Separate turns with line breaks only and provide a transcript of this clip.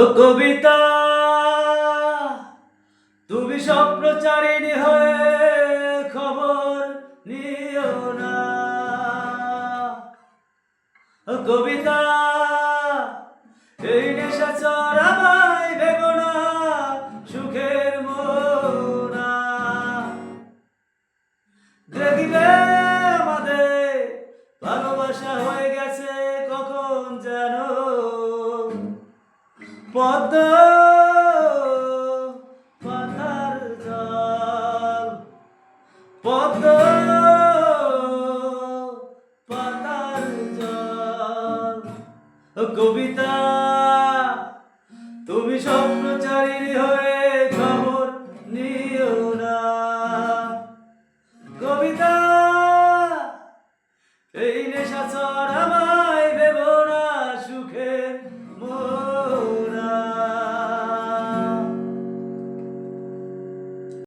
ও কবিতা, তুমি স্বপ্নচারিণী হয়ে খবর নিও না। কবিতা, এই নেশা চড়াবাই ভেবো না, সুখের মোনা। দেখবে আমাদের ভালোবাসা হয়ে গেছে কখন যেন? পদ পাতার জল। পদ পাতার জল। কবিতা, তুমি স্বপ্নচারী হয়ে খবর নিও না। কবিতা, এই নেশা চর আমার